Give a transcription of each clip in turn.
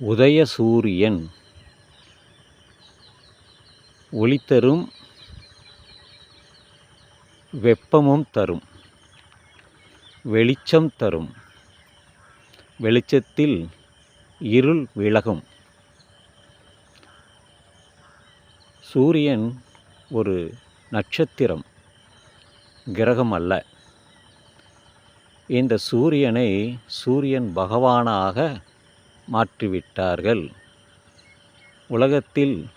உதயசூரியன் ஒளி தரும் வெப்பமும் தரும் வெளிச்சம் தரும். வெளிச்சத்தில் இருள் விலகும். சூரியன் ஒரு நட்சத்திரம் கிரகம் அல்ல. இந்த சூரியனை சூரியன் பகவானாக மாற்றிவிட்டார்கள். உலகத்தில்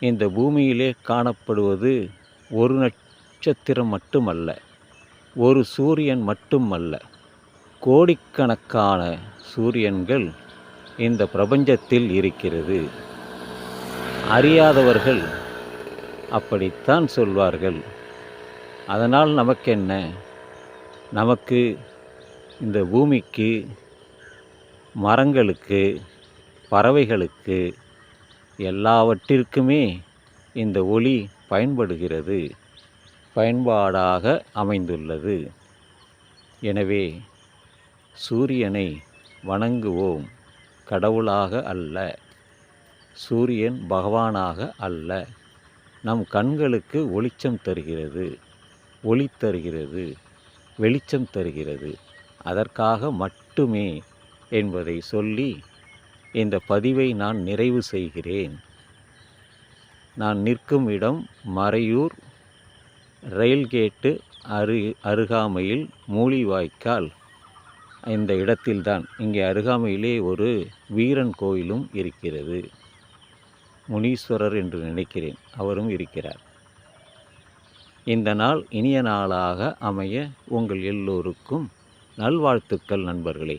இந்த பூமியிலே காணப்படுவது ஒரு நட்சத்திரம் மட்டுமல்ல ஒரு சூரியன் மட்டுமல்ல. கோடிக்கணக்கான சூரியன்கள் இந்த பிரபஞ்சத்தில் இருக்கிறது. அறியாதவர்கள் அப்படித்தான் சொல்வார்கள். அதனால் நமக்கென்ன? நமக்கு இந்த பூமிக்கு மரங்களுக்கு பறவைகளுக்கு எல்லாவற்றிற்குமே இந்த ஒளி பயன்படுகிறது பயன்பாடாக அமைந்துள்ளது. எனவே சூரியனை வணங்குவோம் கடவுளாக அல்ல சூரியன் பகவானாக அல்ல. நம் கண்களுக்கு ஒளிச்சம் தருகிறது ஒளி தருகிறது வெளிச்சம் தருகிறது. அதற்காக மட்டுமே என்பதை சொல்லி இந்த பதிவை நான் நிறைவு செய்கிறேன். நான் நிற்கும் இடம் மறையூர் ரயில்கேட்டு அரு அருகாமையில் மூலிவாய்க்கால். இந்த இடத்தில்தான் இங்கே அருகாமையிலே ஒரு வீரன் கோயிலும் இருக்கிறது. முனீஸ்வரர் என்று நினைக்கிறேன் அவரும் இருக்கிறார். இந்த நாள் இனிய நாளாக அமைய உங்கள் எல்லோருக்கும் நல்வாழ்த்துக்கள் நண்பர்களே.